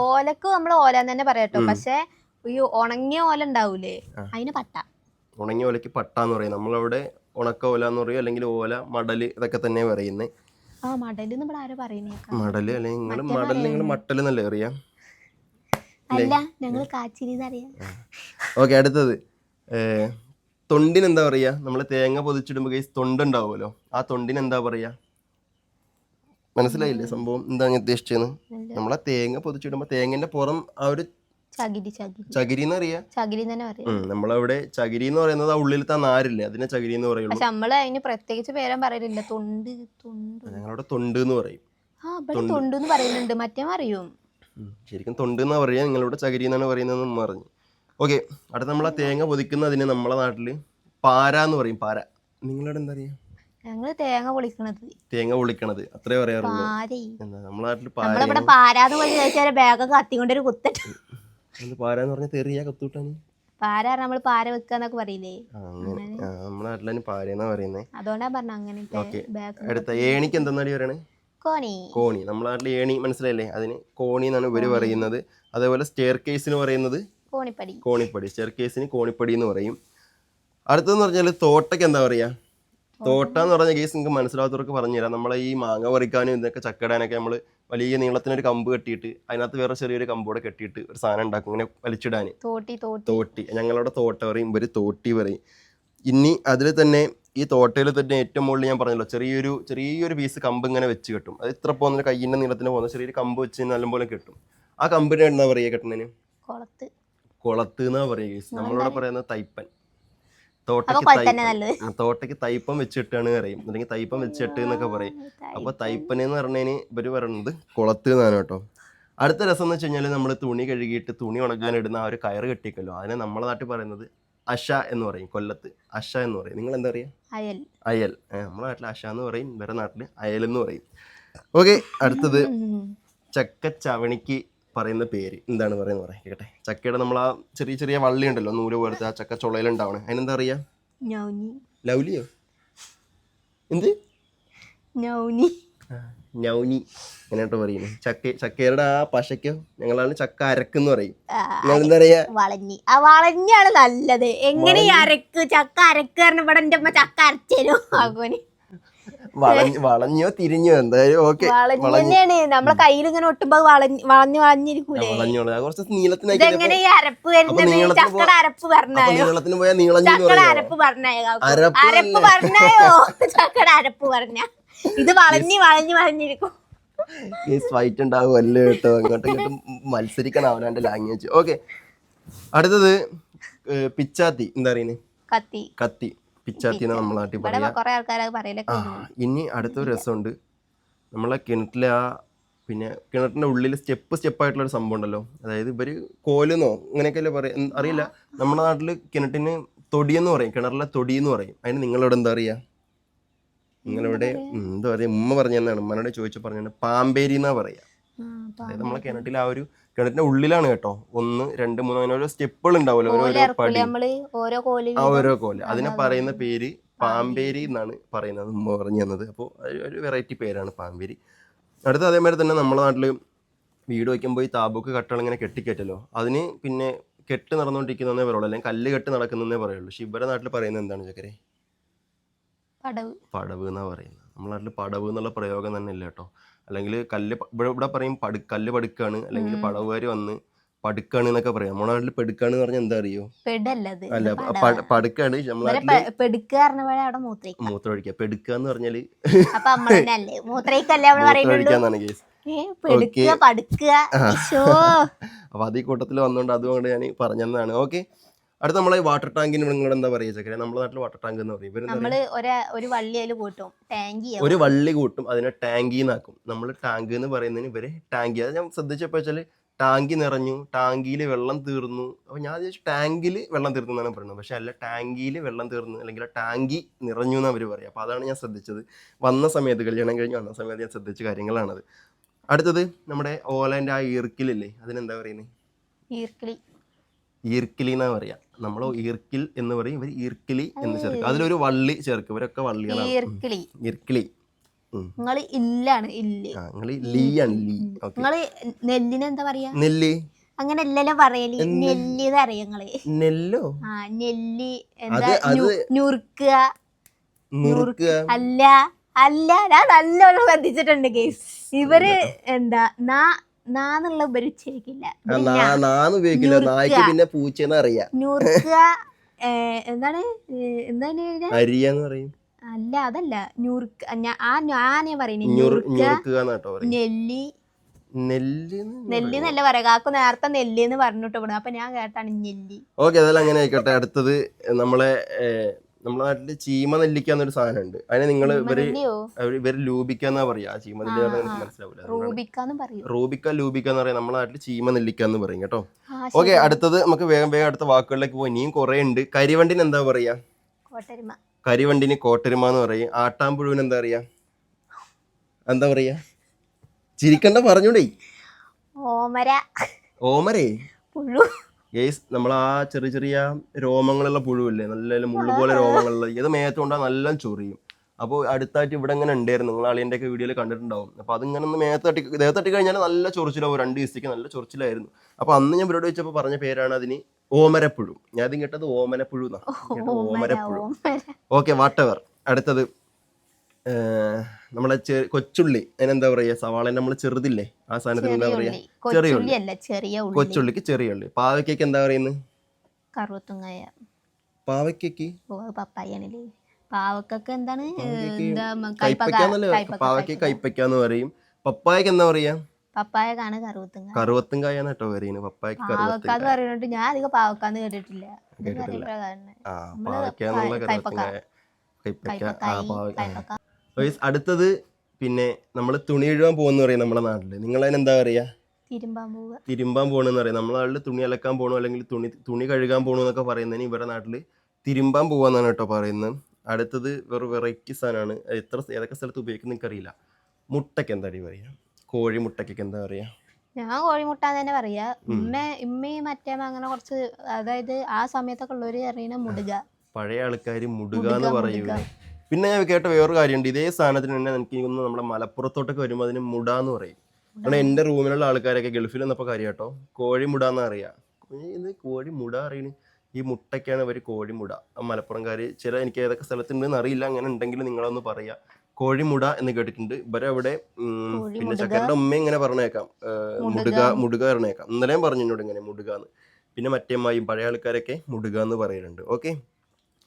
ഓലക്ക് നമ്മൾ ഓല തന്നെ പറയാട്ടോ പക്ഷെ ഈ ഉണങ്ങിയ ഓല ഉണ്ടാവൂലേ? അതിന് പട്ട. ഉണങ്ങിയ ഓലയ്ക്ക് പട്ടാന്ന് പറയും. നമ്മളവിടെ ഉണക്ക ഓല എന്ന് പറയും അല്ലെങ്കിൽ ഓല മടൽ ഇതൊക്കെ തന്നെ പറയുന്നത് ആ മടലെന്ന് ഇവിടെ ആരോ പറയുന്നേക്കാം മടൽ അല്ലെങ്കിൽ നിങ്ങൾ മടൽ നിങ്ങൾ മട്ടൽ എന്നല്ലേ അറിയാം? അല്ല ഞങ്ങൾ കാച്ചിരി അറിയാം ഓക്കെ അടുത്തത്. തൊണ്ടിന് എന്താ പറയാ? നമ്മൾ തേങ്ങ പൊതിച്ചിടുമ്പോൾ കൈ തൊണ്ടുണ്ടാവുമല്ലോ ആ തൊണ്ടിന് എന്താ പറയാ? മനസ്സിലായില്ലേ സംഭവം? എന്താ ഉദ്ദേശിച്ചത് നമ്മളെ തേങ്ങ പൊതിച്ചിടുമ്പോൾ തേങ്ങന്റെ പുറം ആ ഒരു ചകിരി ചകിരി. എന്ന് അറിയാ ചകിരി തന്നെ പറയാം. നമ്മളവിടെ ചകിരി എന്ന് പറയുന്നത് ആ ഉള്ളിലത്തെ നാരില്ലേ അതിനെ ചകിരി എന്ന് പറയുള്ളൂ. പക്ഷെ നമ്മൾ അതിന് പ്രത്യേകിച്ച് പേരും പറയലില്ല. തൊണ്ട് തൊണ്ട്. ഞങ്ങളവിടെ തൊണ്ട് എന്ന് പറയും. ആ ഇവിടെ തൊണ്ട്. എന്ന് പറയുന്നുണ്ട്. മറ്റേ അറിയും ശരിക്കും തൊണ്ട് എന്ന് പറയാ. നിങ്ങളിവിടെ ചകിരി എന്നാണ് പറയുന്നത് പറഞ്ഞു. ഓക്കെ അടുത്ത നമ്മൾ ആ തേങ്ങ പൊതിക്കുന്നതിന് നമ്മളെ നാട്ടിൽ പാര എന്ന് പറയും. പാര. നിങ്ങളുടെ എന്താ പറയാ? ഞങ്ങൾ തേങ്ങ പൊളിക്കണത്. തേങ്ങ പൊളിക്കണത്. അത്രേ പറയാറുള്ളൂ. നമ്മളെ നാട്ടിൽ പാര ബാഗൊക്കെ കത്തിക്കൊണ്ടൊരു കുത്തിട്ട്. എന്ത് പാര എന്ന് പറഞ്ഞാൽ തെറിയാ കത്തൂട്ടാണ്. പാര പറഞ്ഞാ നമ്മൾ പാര വെക്കാന്നൊക്കെ പറയില്ലേ? അങ്ങനെ. നമ്മുടെ നാട്ടിലാണ് പാരയെന്നാ പറയുന്നത് അതുകൊണ്ടാ പറഞ്ഞ അങ്ങനെ അടുത്ത ഏണിക്ക് എന്തെന്നാടി പറയണേ? കോണി. കോണി. നമ്മുടെ നാട്ടിൽ ഏണി മനസ്സിലായില്ലേ? അതിന് കോണി എന്നാണ് ഇവർ പറയുന്നത്. അതേപോലെ സ്റ്റെയർ കേസിന് പറയുന്നത് കോണിപ്പടി. കോണിപ്പടി. സ്റ്റെയർ കേസിന് കോണിപ്പടി എന്ന് പറയും. അടുത്തെന്ന് പറഞ്ഞാൽ തോട്ടയ്ക്ക് എന്താ പറയാ? തോട്ട. എന്ന് പറഞ്ഞ കേസ് നിങ്ങൾക്ക് മനസ്സിലാത്തവർക്ക് പറഞ്ഞുതരാം. നമ്മളെ ഈ മാങ്ങ പറിക്കാനും ഇതൊക്കെ ചക്കടാനൊക്കെ നമ്മൾ വലിയ നീളത്തിനൊരു കമ്പ് കെട്ടിയിട്ട് അതിനകത്ത് വേറെ ചെറിയൊരു കമ്പോടെ കെട്ടിയിട്ട് ഒരു സാധനം ഉണ്ടാക്കും ഇങ്ങനെ വലിച്ചിടാൻ. തോട്ടി തോട്ടി. തോട്ടി. ഞങ്ങളുടെ തോട്ട പറയും ഒരു തോട്ടി പറയും. ഇനി അതിൽ തന്നെ ഈ തോട്ടയിൽ തന്നെ ഏറ്റവും മുകളിൽ ഞാൻ പറഞ്ഞല്ലോ ചെറിയൊരു ചെറിയൊരു പീസ് കമ്പ് ഇങ്ങനെ വെച്ച് കെട്ടും. അത് ഇത്ര പോകുന്ന കയ്യിന്റെ നീളത്തിന് പോകുന്ന ചെറിയൊരു കമ്പ് വെച്ച് നല്ലപോലെ കെട്ടും. ആ കമ്പിനെ എന്താ പറയുക കെട്ടുന്നതിന്? കുളത്ത്. കുളത്ത് എന്നാ പറയുക. നമ്മളിവിടെ പറയുന്നത് തൈപ്പൻ. തോട്ടയ്ക്ക് തൈപ്പം വെച്ചിട്ടാണ് പറയും അല്ലെങ്കിൽ തൈപ്പം വെച്ചിട്ട് എന്നൊക്കെ പറയും. അപ്പൊ തൈപ്പനെന്ന് പറഞ്ഞതിന് ഇവർ പറയുന്നത് കുളത്ത് നിന്നാണ് കേട്ടോ. അടുത്ത രസം എന്ന് വെച്ച് കഴിഞ്ഞാൽ നമ്മൾ തുണി കഴുകിയിട്ട് തുണി ഉണക്കാൻ ഇടുന്ന ആ ഒരു കയറ് കെട്ടിക്കല്ലോ അതിനെ നമ്മളെ നാട്ടിൽ പറയുന്നത് അശ എന്ന് പറയും കൊല്ലത്ത്. അശ എന്ന് പറയും. നിങ്ങൾ എന്താ പറയാ? അയൽ. അയൽ. നമ്മളെ നമ്മുടെ നാട്ടിൽ അശ എന്ന് പറയും. വേറെ നാട്ടിൽ അയൽ എന്ന് പറയും. ഓക്കെ അടുത്തത്. ചക്ക ചവണിക്ക് പറയുന്ന പേര് എന്താണ് പറയുന്നത് പറയാം കേട്ടെ ചക്കയുടെ നമ്മൾ ആ ചെറിയ ചെറിയ വള്ളി ഉണ്ടല്ലോ നൂൽ പോലത്തെ ആ ചക്ക ചുളയിലുണ്ടാവണേ. അതിനെന്താ അറിയാ? ലൗലിയോ? എന്ത്? നൗനി. അങ്ങനെയാട്ടോ പറയുന്നത് ചക്ക ചക്കയുടെ ആ പശയ്ക്കോ ഞങ്ങളാണ് ചക്ക അരക്കെന്ന് പറയും. എന്താ വളഞ്ഞി. ആ വളഞ്ഞാണ് നല്ലത്. എങ്ങനെ ഈ അരക്ക് ചക്ക അരക്ക് ഇവിടെ എന്റെ അമ്മ ചക്ക അരച്ചേരും. ആകോന് വളഞ്ഞ് തിരിഞ്ഞോ എന്തായാലും ഓക്കെ. നമ്മളെ കയ്യിൽ ഇങ്ങനെ ഒട്ടുമ്പോ വളഞ്ഞ് വളഞ്ഞു വളഞ്ഞിരിക്കൂലേ? വളഞ്ഞോളൂ കുറച്ച് അരപ്പ് വരുന്നത്? അരപ്പ് അപ്പൊ പറഞ്ഞായോ നീളത്തിന് പോയാൽ നീളഞ്ഞു ചക്കയുടെ അരപ്പ് പറഞ്ഞായോ അരപ്പ് അരപ്പ് പറഞ്ഞായോ? ചക്കയുടെ അരപ്പ് പറഞ്ഞ? ഇത് വളഞ്ഞു വളഞ്ഞു വളഞ്ഞിരിക്കും. ഫൈറ്റ് ഉണ്ടാവും അല്ലേ കേട്ടോ അങ്ങോട്ടും ഇങ്ങോട്ടും മത്സരിക്കണം അവനാന്റെ ലാംഗ്വേജ് ഓക്കെ അടുത്തത് പിച്ചാത്തി. എന്താ പറയുന്നത് കത്തി. കത്തി. പിച്ചാത്തി എന്നാ നമ്മളെ നാട്ടിൽ പറയാ. ഇനി അടുത്തൊരു രസമുണ്ട്. നമ്മളെ കിണറ്റിലെ ആ പിന്നെ കിണറ്റിന്റെ ഉള്ളിൽ സ്റ്റെപ്പ് സ്റ്റെപ്പായിട്ടുള്ള ഒരു സംഭവം ഉണ്ടല്ലോ. അതായത് ഇവർ കോലെന്നോ അങ്ങനെയൊക്കെയല്ലേ പറയാം. അറിയില്ല. നമ്മുടെ നാട്ടിൽ കിണറ്റിന് തൊടിയെന്ന് പറയും. കിണറിലെ തൊടിയെന്ന് പറയും. അതിന് നിങ്ങളിവിടെ എന്താ അറിയാ നിങ്ങളിവിടെ എന്താ പറയാ? ഉമ്മ പറഞ്ഞാണ് ഉമ്മനോട് ചോദിച്ചു പറഞ്ഞാണ് പാമ്പേരി എന്നാ പറയാ അതായത് നമ്മളെ കിണറ്റിൽ ആ ഒരു കിണറ്റിന്റെ ഉള്ളിലാണ് കേട്ടോ. ഒന്ന് രണ്ട് മൂന്ന് അങ്ങനെ ഓരോ സ്റ്റെപ്പുകൾ ഉണ്ടാവുമല്ലോ. ഓരോ പടി. ഓരോ കോൽ അതിനെ പറയുന്ന പേര് പാമ്പേരി എന്നാണ് പറയുന്നത് ഉമ്മ പറഞ്ഞു തന്നത്. അപ്പോൾ ഒരു വെറൈറ്റി പേരാണ് പാമ്പേരി. അടുത്ത അതേമാതിരി തന്നെ നമ്മുടെ നാട്ടിൽ വീട് വയ്ക്കുമ്പോൾ ഈ താബൂക്ക് കട്ടകൾ ഇങ്ങനെ കെട്ടിക്കയറ്റല്ലോ. അതിന് പിന്നെ കെട്ട് നടന്നുകൊണ്ടിരിക്കുന്നതേ പറയുള്ളൂ. അല്ലെങ്കിൽ കല്ല് കെട്ട് നടക്കുന്നതേ പറയുള്ളൂ. ശിവര നാട്ടിൽ പറയുന്നത് എന്താണ് ചക്കരെ? പടവ്. പടവ് എന്നാണ് പറയുന്നത്. നമ്മുടെ നാട്ടിൽ പടവ് എന്നുള്ള പ്രയോഗം തന്നെ ഇല്ല കേട്ടോ. അല്ലെങ്കിൽ കല്ല് ഇവിടെ ഇവിടെ പറയും പടു കല്ല് പടുക്കാണ് അല്ലെങ്കിൽ പടവുകാർ വന്ന് പടുക്കാണ് എന്നൊക്കെ പറയാം. നമ്മുടെ നാട്ടിൽ പെടുക്കാണ് പറഞ്ഞാൽ എന്താ അറിയോ? അല്ല പ- പടുക്കാണ് പെടുക്കുക പറഞ്ഞപ്പോഴേ അവിടെ മൂത്രയിക്ക. മൂത്രമൊഴിക്കുക പെടുക്കുക എന്ന് പറഞ്ഞാൽ അപ്പൊ നമ്മളല്ലേ തന്നെ അല്ലേ? മൂത്രയിക്കല്ലേ നമ്മൾ പറയുന്നുള്ളൂ. മൂത്രമൊഴിക്കാന്നാണ് കേസ്. ഏ പെടുക്കുക പടുക്കുക ഈശോ. അപ്പൊ അത് ഈ കൂട്ടത്തിൽ വന്നോണ്ട് അതുകൊണ്ട് ഞാൻ പറഞ്ഞതാണ് ഓക്കെ. അടുത്ത നമ്മളെ വാട്ടർ ടാങ്കിന് നിങ്ങൾ എന്താ പറയുക ചക്കര? നമ്മുടെ നാട്ടിൽ വാട്ടർ ടാങ്ക് എന്ന് പറയും. നമ്മൾ ഒര ഒരു വള്ളിയിൽ കൂട്ടും. ടാങ്കി ഒരു വള്ളി കൂട്ടും അതിനെ ടാങ്കിന്നാക്കും നമ്മൾ ടാങ്ക് എന്ന് പറയുന്നതിന് ഇവർ ടാങ്കി അത് ഞാൻ ശ്രദ്ധിച്ചപ്പോ വെച്ചാൽ ടാങ്കി നിറഞ്ഞു ടാങ്കിയിൽ വെള്ളം തീർന്നു. അപ്പൊ ഞാൻ വിചാരിച്ചു ടാങ്കിൽ വെള്ളം തീർന്നു എന്നാണ് പറയുന്നത്. പക്ഷെ അല്ല ടാങ്കിയിൽ വെള്ളം തീർന്നു അല്ലെങ്കിൽ ടാങ്കി നിറഞ്ഞു എന്ന് അവർ പറയും. അപ്പോൾ അതാണ് ഞാൻ ശ്രദ്ധിച്ചത്. വന്ന സമയത്ത് കല്യാണം കഴിഞ്ഞ് വന്ന സമയത്ത് ഞാൻ ശ്രദ്ധിച്ച കാര്യങ്ങളാണത്. അടുത്തത് നമ്മുടെ ഓലന്റെ ആ ഈർക്കിലില്ലേ? അതിനെന്താ പറയുന്നത് ഈർക്കിളി ഈർക്കിലി എന്നാ പറയാ? നമ്മൾ ഈർക്കിൽ എന്ന് പറയും. ഇവർ ഈർക്കിളി എന്ന് ചേർക്കും. അതിലൊരു വള്ളി ചേർക്കും. ഇവരൊക്കെ വള്ളികളാണ്. ഈർക്കിളി ഈർക്കിളി ഉം. നിങ്ങൾ ഇല്ലാണ്. ഇല്ല്. ലീ ആണ് ലീ. ഓക്കെ. നിങ്ങൾ നെല്ലിന് എന്താ പറയാ? നെല്ലി. അങ്ങനെ അല്ലല്ലോ പറയൽ. നെല്ല് അറിയാം നിങ്ങൾ നെല്ലോ? ആ നെല്ലി എന്താ നുറുക്കുക. അല്ല. അല്ല. ഞാൻ നല്ലോണം ശ്രദ്ധിച്ചിട്ടുണ്ട് കേസ് ഇവർ എന്താ നാ നാന്നുള്ള ഉപരിച്ചിരിക്കില്ല നാന്ന് ഉപയോഗിക്കില്ല. നായ്ക്ക് പിന്നെ പൂച്ചെന്ന് അറിയാം. എന്താണ് എന്താണ് അരിയെന്ന് പറയും. അല്ല അതല്ല. ഞുറുക്ക ആ ഞാനേ പറയുന്നത് നെല്ലി നെല്ല് നെല്ലി. എന്നല്ല പറയാ? കാക്കു നേരത്തെ നെല്ലി എന്ന് പറഞ്ഞിട്ട് അപ്പൊ ഞാൻ കേട്ടാണ് നെല്ലി. ഓക്കെ അതെല്ലാം അങ്ങനെ ആയിക്കോട്ടെ. അടുത്തത് നമ്മളെ ഏഹ്, നമ്മളെ നാട്ടിൽ ചീമ നെല്ലിക്ക എന്നൊരു സാധനം ഉണ്ട് അതിനെ നിങ്ങൾ ഇവർ ഇവർ ലൂബിക്കാന്നാ പറയാ. ആ ചീമ നെല്ലിക്ക മനസ്സിലാവില്ല പറയൂ. റൂബിക്ക ലൂബിക്ക എന്ന് പറയാം. നമ്മുടെ നാട്ടിൽ ചീമ നെല്ലിക്ക എന്ന് പറയും കേട്ടോ. ഓക്കെ അടുത്തത് നമുക്ക് വേഗം വേഗം അടുത്ത വാക്കുകളിലേക്ക് പോയി ഇനിയും കുറെ ഉണ്ട്. കരിവണ്ടിന് എന്താ പറയാ? കോട്ടരുമ. കരിവണ്ടിന് കോട്ടരുമ എന്ന് പറയും. ആട്ടാമ്പുഴുവിന് എന്താ പറയാ? എന്താ പറയാ? ചിരിക്കണ്ട പറഞ്ഞൂടേ. ഓമര. ഓമരേ? പുഴു. ഗേസ് നമ്മൾ ആ ചെറിയ ചെറിയ രോമങ്ങളുള്ള പുഴുവില്ലേ? നല്ല മുള്ളു പോലെ രോമങ്ങളുള്ള ഏത് മേത്തുകൊണ്ടാ നല്ല ചൊറിയും. അപ്പോൾ അടുത്തായിട്ട് ഇവിടെ ഇങ്ങനെ ഉണ്ടായിരുന്നു. നിങ്ങൾ അളിയന്റെ ഒക്കെ വീഡിയോയിൽ കണ്ടിട്ടുണ്ടാവും. അപ്പോൾ അതിങ്ങനെ ഒന്ന് മേത്ത് തട്ടി ദേഹത്ത് തട്ടി കഴിഞ്ഞാൽ നല്ല ചൊറിച്ചിലാവും. രണ്ട് ദിവസത്തേക്ക് നല്ല ചൊറിച്ചിലായിരുന്നു. അപ്പോൾ അന്ന് ഞാൻ ഇവരോട് ചോദിച്ചപ്പോൾ പറഞ്ഞ പേരാണ് അതിന് ഓമരപ്പുഴു. ഞാൻ ആദ്യം കേട്ടത് ഓമനപ്പുഴു എന്നാ. കേട്ടത് ഓമര ഓമരപ്പുഴു. ഓക്കെ വാട്ടവർ അടുത്തത്. നമ്മളെ കൊച്ചുള്ളി അതിനെന്താ പറയുക സവാള നമ്മൾ ചെറുതില്ലേ ആ സാധനത്തിന് എന്താ അല്ല ചെറിയ ഉള്ളി. കൊച്ചുള്ളിക്ക് ചെറിയ ഉള്ളി പാവയ്ക്കൊക്കെ എന്താ പറയുന്നത് കറുത്തുങ്ങായ പാവയ്ക്കൊക്കെ പപ്പായാണല്ലേ പാവക്കൊക്കെ എന്താണ് പാവയ്ക്ക്. കൈപ്പയ്ക്കാന്ന് പറയും. പപ്പായക്ക് എന്താ പറയാ? പപ്പായക്കാണ് കറുത്തുങ്ങ കറുവത്തും കായ കേട്ടോ പറയുന്നത് പപ്പായക്ക് കറുവത്തും പാവക്കാന്ന് പറയുന്നുണ്ട് ഞാൻ അധികം പാവക്കാന്ന് കേട്ടിട്ടില്ല. ആ നമ്മൾ പാവയ്ക്കാന്നുള്ള കൈ- കറുവത്തും കൈപ്പക്ക. കൈപ്പയ്ക്ക ആ കയ്പക്കായി പാവ കയ്പക്ക Guys, അടുത്തത് പിന്നെ നമ്മൾ തുണി എഴുവാൻ പോകുന്ന പറയും നമ്മുടെ നാട്ടിൽ. നിങ്ങൾ അതിനെന്താ പറയാ? തിരുമ്പാൻ പോവുക. തിരുമ്പാൻ പോകണമെന്ന് നാട്ടിൽ നാട്ടിൽ തുണി അലക്കാൻ പോകണോ അല്ലെങ്കിൽ തുണി തുണി കഴുകാൻ പോകണോ എന്നൊക്കെ പറയുന്നതിന് ഇവരുടെ നാട്ടിൽ തിരുമ്പാൻ പോവാന്നാണ് കേട്ടോ പറയുന്നത്. അടുത്തത് വേറെ വെറൈറ്റി സാധനമാണ്. എത്ര ഏതൊക്കെ സ്ഥലത്ത് ഉപയോഗിക്കുന്ന എനിക്കറിയില്ല. മുട്ടയ്ക്ക് എന്താ പറയാ? കോഴി മുട്ടയ്ക്കൊക്കെ എന്താ പറയാ? ഞാൻ കോഴിമുട്ട തന്നെ പറയാ. ഉമ്മ ഉമ്മയും മറ്റേ അങ്ങനെ കുറച്ച് അതായത് ആ സമയത്തൊക്കെ ഉള്ളവര് അറിയണ മുടുക. പഴയ ആൾക്കാർ മുടുക എന്ന് പറയൂല പിന്നെ ഞാൻ കേട്ട വേറൊരു കാര്യമുണ്ട്. ഇതേ സാധനത്തിന് തന്നെ എനിക്ക് തോന്നുന്നു നമ്മുടെ മലപ്പുറത്തോട്ടൊക്കെ വരുമ്പോൾ അതിന് മുട എന്ന് പറയും കാരണം എന്റെ റൂമിലുള്ള ആൾക്കാരൊക്കെ ഗൾഫിൽ നിന്നപ്പോൾ കാര്യം കേട്ടോ. കോഴി മുട എന്ന് അറിയാം ഇത് കോഴി മുട അറിയണ് ഈ മുട്ടയ്ക്കാണ് ഇവർ കോഴി മുട. മലപ്പുറംകാർ ചില എനിക്ക് ഏതൊക്കെ സ്ഥലത്തുണ്ടെന്ന് അറിയില്ല. അങ്ങനെ ഉണ്ടെങ്കിൽ നിങ്ങളൊന്ന് പറയാ. കോഴിമുട എന്ന് കേട്ടിട്ടുണ്ട്. ഇവരെ അവിടെ പിന്നെ മുടുക. ചക്കരുടെ ഉമ്മ ഇങ്ങനെ പറഞ്ഞേക്കാം. മുടുക. മുടുക പറഞ്ഞേക്കാം. ഇന്നലെയും പറഞ്ഞു എന്നോട് ഇങ്ങനെ മുടുക എന്ന് പിന്നെ മറ്റേ അമ്മായും പഴയ ആൾക്കാരൊക്കെ മുടുക എന്ന് പറയുന്നുണ്ട് ഓക്കെ?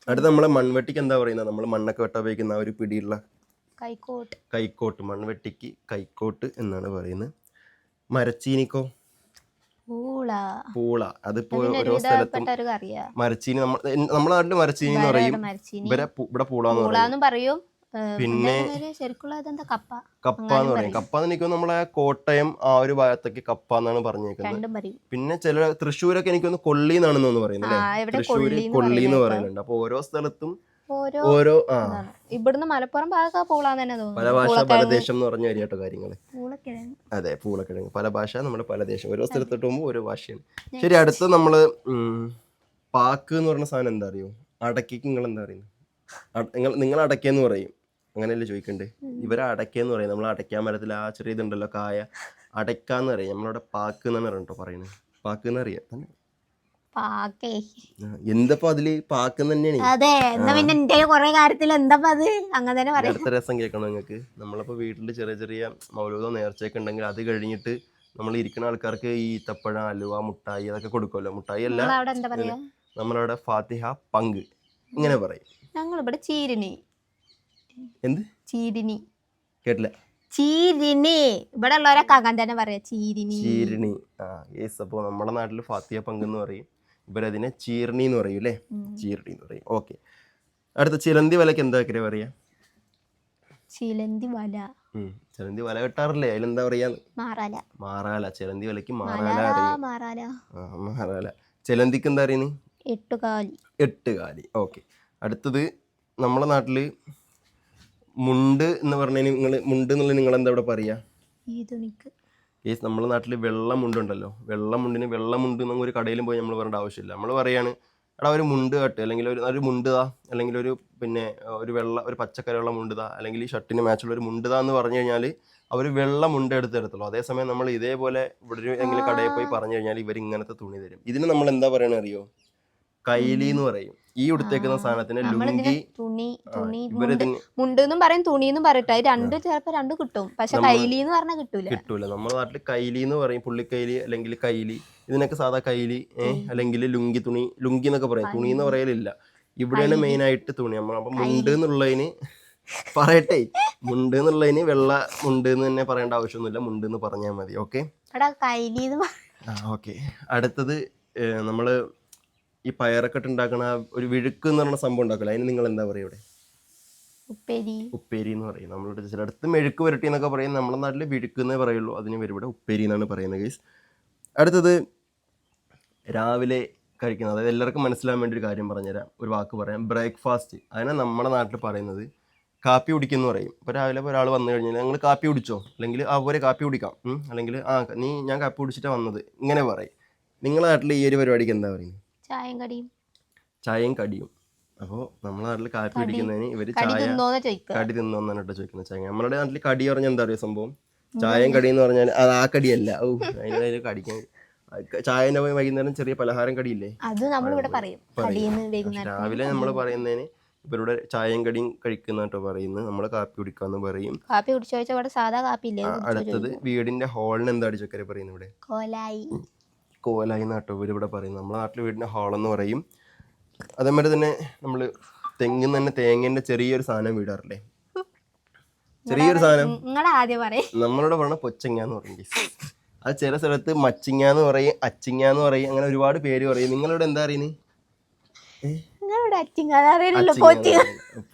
അടുത്ത നമ്മളെ മൺവെട്ടിക്ക് എന്താ പറയുന്നത്? നമ്മൾ മണ്ണൊക്കെ വെട്ടാൻ ഉപയോഗിക്കുന്ന ആ ഒരു പിടിയുള്ള കൈക്കോട്ട്. കൈക്കോട്ട് മൺവെട്ടിക്ക് കൈക്കോട്ട് എന്നാണ് പറയുന്നത്. മരച്ചീനിക്കോ? പൂള. പൂള. അതിപ്പോ ഓരോ സ്ഥലത്തും മരച്ചീനി നമ്മൾ നമ്മുടെ നാട്ടിൽ മരച്ചീനി എന്ന് പറയും. ഇവരെ ഇവിടെ പൂളാന്ന് പറയും. പറയും. പിന്നെ കപ്പ. കപ്പ എന്ന് പറയും. കപ്പ എന്ന് എനിക്ക് നമ്മളെ കോട്ടയം ആ ഒരു ഭാഗത്തേക്ക് കപ്പ എന്നാണ് പറഞ്ഞേക്കുന്നത്. പിന്നെ ചില തൃശ്ശൂരൊക്കെ എനിക്ക് ഒന്ന് കൊള്ളി എന്നാണെന്ന് തോന്നുന്നു പറയുന്നത് തൃശ്ശൂര് കൊള്ളി എന്ന് പറയുന്നുണ്ട്. അപ്പൊ ഓരോ സ്ഥലത്തും ഓരോ ആ. ഇവിടുന്ന് മലപ്പുറം ഭാഗമൊക്കെ പൂളാന്ന് തന്നെ പല തോന്നുന്നു ഭാഷ പല ദേശം എന്ന് പറഞ്ഞ കാര്യമായിട്ടോ കാര്യങ്ങൾ അതെ പൂളക്കിഴങ്ങ്. പല ഭാഷ നമ്മുടെ പല ദേശം. ഓരോ സ്ഥലത്തോട്ട് പോകുമ്പോൾ ഓരോ ഭാഷയാണ്. ശരി അടുത്ത നമ്മൾ പാക്ക് എന്ന് പറഞ്ഞ സാധനം എന്താ അറിയോ? അടക്കിക്ക് നിങ്ങൾ എന്താ പറയുന്നത് നിങ്ങൾ നിങ്ങൾ അടയ്ക്കെന്ന് പറയും. അങ്ങനെയല്ലേ ചോദിക്കണ്ടേ? ഇവരെ അടയ്ക്കെന്ന് പറയും. നമ്മൾ അടയ്ക്കാൻ മരത്തിൽ ആ ചെറിയ ഇതുണ്ടല്ലോ കായ. അടയ്ക്കാന്ന് പറയും. നമ്മളവിടെ പാക്ക് എന്നാണ് കേട്ടോ പറയുന്നത്. പാക്ക് എന്ന് അറിയാം. തന്നെ. എന്തപ്പോ അതിൽ പാക്ക് തന്നെയാണ്? അതെ എന്നാ പിന്നെ എന്റെ കൊറേ കാര്യത്തിൽ എന്താ അത്? അങ്ങനെ തന്നെ പറയാം. അടുത്ത രസം കേൾക്കണം നിങ്ങൾക്ക്? നമ്മളിപ്പോ വീട്ടിൽ ചെറിയ ചെറിയ മൗലൂദോ നേർച്ചയൊക്കെ ഉണ്ടെങ്കിൽ അത് കഴിഞ്ഞിട്ട് നമ്മൾ ഇരിക്കുന്ന ആൾക്കാർക്ക് ഈ ഈത്തപ്പഴ അലുവ മുട്ടായി അതൊക്കെ കൊടുക്കുമല്ലോ മുട്ടായി അല്ല നമ്മളവിടെ ഫാത്തിഹ പങ്ക്. ഇങ്ങനെ പറയും. ഞങ്ങൾ ഇവിടെ ചീരിനി എന്ത്? ചീരിനി കേട്ടില്ല. ചീരിനി ഇവിടെ ഉള്ളവരൊക്കെ അങ്ങനെ തന്നെ പറയാ. ചീരിനി ചീരിണി. ആ യേസ് അപ്പോൾ നമ്മുടെ നാട്ടിൽ ഫാത്തിയ പങ്ക് എന്ന് പറയും. ഇവരതിനെ ചീർണി എന്ന് പറയും അല്ലേ. ചീർണി എന്ന് പറയും. ഓക്കെ അടുത്ത ചിലന്തി വലക്ക് എന്താ കരെ പറയാ? ചിലന്തി വല. ഉം. ചിലന്തി വല കെട്ടാറില്ലേ അതിലെന്താ പറയാ? മാറാല. മാറാല. ചിലന്തി വലക്ക് മാറാല മാറാല അറിയും. മാറാല. ആ മാറാല. ചിലന്തിക്ക് എന്താ അറിയുന്നത് എട്ടുകാലി. എട്ടുകാലി. ഓക്കെ അടുത്തത് നമ്മുടെ നാട്ടിൽ മുണ്ട് എന്ന് പറഞ്ഞാൽ നിങ്ങൾ മുണ്ട് എന്നുള്ളത് നിങ്ങൾ എന്താ ഇവിടെ പറയുക ഈ തുണിക്ക് ഈ നമ്മുടെ നാട്ടിൽ വെള്ള മുണ്ടുണ്ടല്ലോ. വെള്ള മുണ്ടിന് വെള്ള മുണ്ട് എന്ന് ഒരു കടയിലും പോയി നമ്മൾ പറയേണ്ട ആവശ്യമില്ല. നമ്മൾ പറയാണ് എടാ ഒരു മുണ്ട് കട്ട് അല്ലെങ്കിൽ ഒരു ഒരു മുണ്ടുതാ അല്ലെങ്കിൽ ഒരു പിന്നെ ഒരു വെള്ള ഒരു പച്ചക്കറിയുള്ള മുണ്ടുതാ അല്ലെങ്കിൽ ഈ ഷർട്ടിന് മാച്ചുള്ള ഒരു മുണ്ടുതാ എന്ന് പറഞ്ഞു കഴിഞ്ഞാൽ അവർ വെള്ള മുണ്ട് എടുത്ത് തരത്തുള്ളൂ അതേസമയം നമ്മൾ ഇതേപോലെ ഇവിടെ ഒരു എങ്കിലും കടയിൽ പോയി പറഞ്ഞു കഴിഞ്ഞാൽ ഇവർ ഇങ്ങനത്തെ തുണി തരും. ഇതിന് നമ്മൾ എന്താ പറയണ അറിയോ? കൈലി എന്ന് പറയും. ഈ ഉടുത്തേക്കുന്ന സാധനത്തിന് ലുങ്കി തുണി തുണി മുണ്ട് എന്നും മുണ്ടെന്നും പറയും തുണിന്നും പറയട്ടെ അത് രണ്ട് ചിലപ്പോ രണ്ട് കിട്ടും. പക്ഷെ കൈലി എന്ന് പറഞ്ഞാൽ കിട്ടൂല. കിട്ടൂല. നമ്മുടെ നാട്ടിൽ കൈലി എന്ന് പറയും പുള്ളിക്കൈലി അല്ലെങ്കിൽ കൈലി. ഇതിനൊക്കെ സാധാ കൈലി ഏഹ് അല്ലെങ്കിൽ ലുങ്കി തുണി ലുങ്കി എന്നൊക്കെ പറയും. തുണി എന്ന് പറയലില്ല. ഇവിടെയാണ് മെയിൻ ആയിട്ട് തുണി. നമ്മൾ അപ്പൊ മുണ്ട് എന്നുള്ളതിന് പറയട്ടെ. മുണ്ട് എന്നുള്ളതിന് വെള്ള മുണ്ട് എന്ന് തന്നെ പറയേണ്ട ആവശ്യമൊന്നുമില്ല. മുണ്ട് എന്ന് പറഞ്ഞാൽ മതി. എന്ന് ഓക്കെ. അടുത്തത് നമ്മൾ ഈ പയറൊക്കെ ഇട്ട് ഉണ്ടാക്കണ ഒരു വിഴുക്ക് എന്ന് പറയുന്ന സംഭവം ഉണ്ടാക്കില്ല അതിന് നിങ്ങൾ എന്താ പറയുക ഇവിടെ? ഉപ്പേരി. ഉപ്പേരി എന്ന് പറയും. നമ്മളിവിടെ ചിലയിടത്ത് മെഴുക്ക് പുരട്ടി എന്നൊക്കെ പറയും. നമ്മുടെ നാട്ടിൽ വിഴുക്ക് എന്നേ പറയുള്ളൂ. അതിന് വരും ഇവിടെ ഉപ്പേരി എന്നാണ് പറയുന്നത് ഗൈസ് അടുത്തത് രാവിലെ കഴിക്കുന്നത്. അതായത് എല്ലാവർക്കും മനസ്സിലാൻ വേണ്ടി ഒരു കാര്യം പറഞ്ഞുതരാം. ഒരു വാക്ക് പറയാം. ബ്രേക്ക്ഫാസ്റ്റ്. അതിനെ നമ്മുടെ നാട്ടിൽ പറയുന്നത് കാപ്പി കുടിക്കുന്നു പറയും. ഇപ്പോൾ രാവിലെ ഒരാൾ വന്നു കഴിഞ്ഞാൽ ഞങ്ങൾ കാപ്പി കുടിച്ചോ? അല്ലെങ്കിൽ ആ പോലെ കാപ്പി കുടിക്കാം. അല്ലെങ്കിൽ ആ നീ ഞാൻ കാപ്പി കുടിച്ചിട്ടാണ് വന്നത്. ഇങ്ങനെ പറയും. നിങ്ങളുടെ നാട്ടിൽ ഈ ഒരു പരിപാടിക്ക് എന്താ പറയുന്നത്? ചായയും കടിയും? ചായയും കടിയും. അപ്പോൾ നമ്മുടെ നാട്ടിൽ കാപ്പി കുടിക്കുന്നതിന് ഇവർ കടി ചായ കടി തിന്നോന്നാണ് കേട്ടോ ചോദിക്കുന്നത്. ചായ നമ്മുടെ നാട്ടിൽ കടി പറഞ്ഞാൽ എന്താ പറയുക സംഭവം? ചായയും കടി എന്ന് പറഞ്ഞാൽ അത് ആ കടിയല്ല. ഓ അതിന് കടിക്കാൻ ചായന്റെ പോയി വൈകുന്നേരം ചെറിയ പലഹാരം കടിയില്ലേ? അത് നമ്മളിവിടെ പറയും. രാവിലെ നമ്മൾ പറയുന്നതിന് ഇവരുടെ ചായയും കടിയും കഴിക്കുന്ന കേട്ടോ പറയുന്നത്. നമ്മൾ കാപ്പി കുടിക്കാന്ന് പറയും. കാപ്പി കുടിച്ചു ഇവിടെ സാധാ കാപ്പി ഇല്ലേ അടുത്തത് വീടിന്റെ ഹോളിന് എന്താ ചക്കര പറയുന്നത് ഇവിടെ? കോലായി. കോലായി നാട്ടോ വീട് ഇവിടെ പറയും നമ്മുടെ നാട്ടിൽ വീടിന്റെ ഹാളെന്ന് പറയും. അതേമാതിരി തന്നെ നമ്മൾ തെങ്ങിൽ തന്നെ തേങ്ങേന്റെ ചെറിയൊരു സാധനം വീടാറില്ലേ? ചെറിയൊരു സാധനം. നമ്മളിവിടെ പറഞ്ഞ പൊച്ചങ്ങ എന്ന് പറയും. അത് ചില സ്ഥലത്ത് മച്ചിങ്ങ എന്ന് പറയും അച്ചിങ്ങ എന്ന് പറയും അങ്ങനെ ഒരുപാട് പേര് പറയും. നിങ്ങളിവിടെ എന്താ അറിയുന്നത്.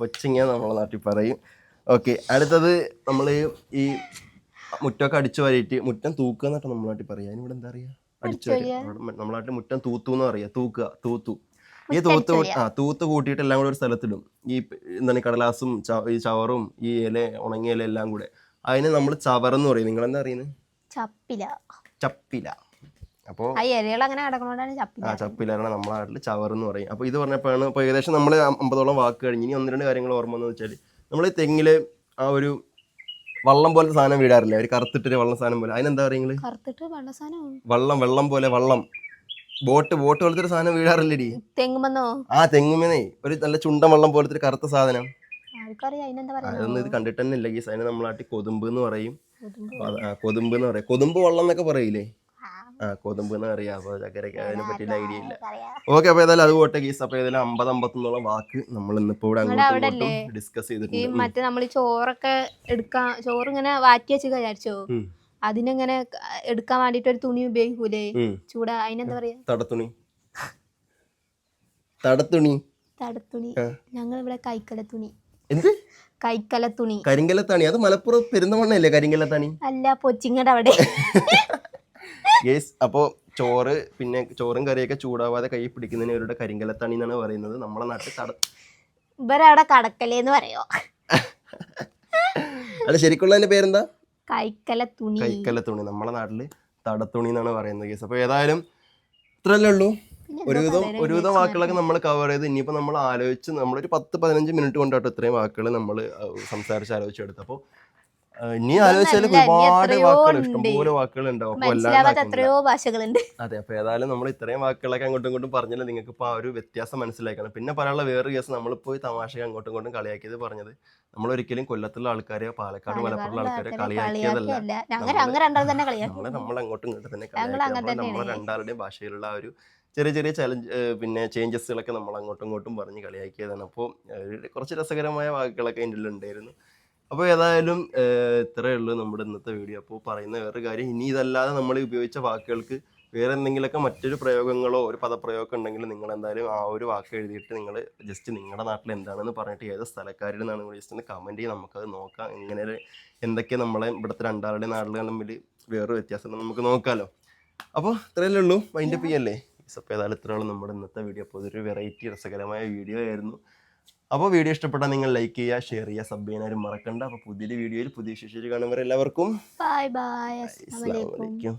പൊച്ചിങ്ങ. നമ്മളെ നാട്ടിൽ പറയും. ഓക്കെ അടുത്തത് നമ്മൾ ഈ മുറ്റമൊക്കെ അടിച്ചു വരയിട്ട് മുറ്റം തൂക്കുക എന്നിട്ട് നമ്മളെ നാട്ടിൽ പറയാം. അതിനിവിടെ എന്താ പറയാ അടിച്ചു നമ്മളായിട്ട് മുറ്റം തൂത്തു എന്ന് പറയാ. തൂക്കുക തൂത്തു. ഈ തൂത്ത് ആ തൂത്ത് കൂട്ടിയിട്ട് എല്ലാം കൂടെ ഒരു സ്ഥലത്തിടും. ഈ എന്താണ് കടലാസും ഈ ചവറും ഈ ഇല ഉണങ്ങിയ ഇല എല്ലാം കൂടെ. അതിന് നമ്മൾ ചവറെന്ന് പറയും. നിങ്ങൾ എന്താ അറിയുന്നത് ചപ്പില. ചപ്പില. അപ്പോൾ ആ ഇലകൾ അങ്ങനെ ചപ്പില ആ ചപ്പിലാണ് നമ്മളെ നാട്ടിൽ ചവർ എന്ന് പറയും. അപ്പോൾ ഇത് പറഞ്ഞപ്പോഴാണ് ഇപ്പോൾ ഏകദേശം നമ്മൾ അമ്പതോളം വാക്ക് കഴിഞ്ഞ് ഇനി ഒന്ന് രണ്ട് കാര്യങ്ങൾ ഓർമ്മ എന്ന് വെച്ചാൽ നമ്മൾ തെങ്ങിൽ ആ ഒരു വള്ളം പോലെ സാധനം വീടാറില്ലേ? ഒരു കറുത്തിട്ടൊരു വള്ളം സാധനം പോലെ. അതിനെന്താ പറയുക കറുത്തിട്ട് വെള്ള സാധനം വള്ളം വെള്ളം പോലെ വള്ളം. ബോട്ട് ബോട്ട് പോലത്തെ ഒരു സാധനം വീടാറില്ലേടി? തെങ്ങുമെന്നോ ആ തെങ്ങുമെന്നേ ഒരു നല്ല ചുണ്ടൻ വള്ളം പോലത്തെ ഒരു കറുത്ത സാധനം. അതൊന്നും ഇത് കണ്ടിട്ട് തന്നെ ഇല്ല ഈ സാധനം നമ്മളാട്ടി കൊതുമ്പ് എന്ന് പറയും. കൊതുമ്പ് എന്ന് പറയാം. കൊതുമ്പ് വള്ളം എന്നൊക്കെ പറയില്ലേ? ആ കൊതുമ്പ് എന്ന് അറിയാം അപ്പോൾ ചക്കരയ്ക്ക് അതിനെ പറ്റിയുള്ള ഐഡിയ ഇല്ല. ഓക്കെ അപ്പോൾ ഏതായാലും അത് പോട്ടെ കേസ് അപ്പോൾ ഏതായാലും അമ്പത് എന്നുള്ള വാക്ക് നമ്മൾ ഇന്നിപ്പോൾ ഇവിടെ അങ്ങോട്ടും ഡിസ്കസ് ഈ ചെയ്തിട്ടുണ്ട് മറ്റേ നമ്മൾ ചോറൊക്കെ എടുക്കാൻ ചോറ് ഇങ്ങനെ വാറ്റി വെച്ച് വിചാരിച്ചോ? ഉം. അതിനെങ്ങനെ എടുക്കാൻ വേണ്ടിട്ട് ഒരു തുണി ഉപയോഗിക്കൂലേ? ഉം. ചൂടാ അതിനെന്താ പറയാ? തടത്തുണി. തടത്തുണി. തടത്തുണി. ആ. ഞങ്ങൾ ഇവിടെ കൈക്കല തുണി. എന്ത്? കൈക്കല തുണി. കരിങ്കല കരിങ്കലത്താണി അത് മലപ്പുറം പെരുന്തമണ്ണല്ലേ കരിങ്കലത്താണി അല്ല പൊച്ചിങ്ങടെ അവിടെ. ഗേസ് അപ്പോൾ ചോറ് പിന്നെ ചോറും കറിയൊക്കെ ചൂടാവാതെ കൈ പിടിക്കുന്നതിന് ഇവരുടെ കരിങ്കലത്താണി എന്നാണ് പറയുന്നത്. നമ്മളെ നാട്ടിൽ കട ഇവരവിടെ കടക്കലേന്ന് പറയോ? അത് ശരിക്കുള്ള അതിന്റെ പേരെന്താ? കൈക്കല തുണി കൈക്കല തുണി നമ്മളെ നാട്ടിൽ തടത്തുണി എന്നാണ് പറയുന്നത് കേസ് അപ്പോൾ ഏതായാലും ഇത്രല്ലേ ഉള്ളൂ. ഒരുവിധം ഒരുവിധം വാക്കുകളൊക്കെ നമ്മൾ കവർ ചെയ്ത് ഇനിയിപ്പോൾ നമ്മൾ ആലോചിച്ച് നമ്മളൊരു പത്ത് പതിനഞ്ച് മിനിറ്റ് കൊണ്ടാട്ടോ ഇത്രയും വാക്കുകൾ നമ്മൾ സംസാരിച്ച് ആലോചിച്ചെടുത്തു അപ്പോൾ ഇനി ആലോചിച്ചാൽ ഒരുപാട് വാക്കുകൾ. ഇഷ്ടംപോലെ വാക്കുകൾ ഉണ്ടാവും എത്രയോ ഭാഷകളുണ്ട്. അതെ അപ്പോൾ ഏതായാലും നമ്മൾ ഇത്രയും വാക്കുകളൊക്കെ അങ്ങോട്ടും ഇങ്ങോട്ടും പറഞ്ഞാൽ നിങ്ങൾക്ക് ഇപ്പൊ ആ ഒരു വ്യത്യാസം മനസ്സിലാക്കണം പിന്നെ പറയാനുള്ള വേറൊരു കേസ് നമ്മളിപ്പോൾ പോയി തമാശ അങ്ങോട്ടും ഇങ്ങോട്ടും കളിയാക്കിയത് പറഞ്ഞത് നമ്മൾ ഒരിക്കലും കൊല്ലത്തുള്ള ആൾക്കാരെയോ പാലക്കാട് മലപ്പുറമുള്ള ആൾക്കാരെ കളിയാക്കിയതല്ല. നമ്മളെ നമ്മൾ അങ്ങോട്ടും ഇങ്ങോട്ടും തന്നെ കളിയാക്കി. നമ്മൾ. രണ്ടാളുടെയും ഭാഷയിലുള്ള ആ ഒരു ചെറിയ ചെറിയ ചലഞ്ച് പിന്നെ ചേഞ്ചസുകളൊക്കെ നമ്മൾ അങ്ങോട്ടും ഇങ്ങോട്ടും പറഞ്ഞ് കളിയാക്കിയതാണ്. അപ്പോൾ കുറച്ച് രസകരമായ വാക്കുകളൊക്കെ അതിന്റെ ഉണ്ടായിരുന്നു അപ്പോൾ ഏതായാലും ഇത്രയേ ഉള്ളൂ നമ്മുടെ ഇന്നത്തെ വീഡിയോ. അപ്പോൾ പറയുന്ന വേറൊരു കാര്യം ഇനി ഇതല്ലാതെ നമ്മൾ ഉപയോഗിച്ച വാക്കുകൾക്ക് വേറെ എന്തെങ്കിലുമൊക്കെ മറ്റൊരു പ്രയോഗങ്ങളോ ഒരു പദപ്രയോഗമൊക്കെ ഉണ്ടെങ്കിൽ നിങ്ങൾ എന്തായാലും ആ ഒരു വാക്ക് എഴുതിയിട്ട് നിങ്ങൾ ജസ്റ്റ് നിങ്ങളുടെ നാട്ടിൽ എന്താണെന്ന് പറഞ്ഞിട്ട് ഏത് സ്ഥലക്കാരിൽ നിന്നാണ് നിങ്ങൾ ജസ്റ്റ് ഒന്ന് കമന്റ് ചെയ്ത് നമുക്കത് നോക്കാം. ഇങ്ങനെ എന്തൊക്കെ നമ്മളെ ഇവിടുത്തെ രണ്ടാളുടെ നാടുകൾ തമ്മിൽ വേറൊരു വ്യത്യാസം നമുക്ക് നോക്കാമല്ലോ അപ്പോൾ ഇത്രയല്ലേ ഉള്ളൂ. മൈൻഡ് അപ്പ് ചെയ്യല്ലേ? അപ്പോൾ ഏതായാലും ഇത്രയുള്ള നമ്മുടെ ഇന്നത്തെ വീഡിയോ. അപ്പോൾ ഇതൊരു വെറൈറ്റി രസകരമായ വീഡിയോ ആയിരുന്നു. അപ്പോൾ വീഡിയോ ഇഷ്ടപ്പെട്ടാൽ നിങ്ങൾ ലൈക്ക് ചെയ്യുക ഷെയർ ചെയ്യുക സബ് ചെയ്യാനും മറക്കണ്ട. അപ്പോൾ പുതിയൊരു വീഡിയോയിൽ പുതിയ ശിശുരി കാണുമ്പോൾ എല്ലാവർക്കും ബൈ ബൈ അസ്സലാമു അലൈക്കും.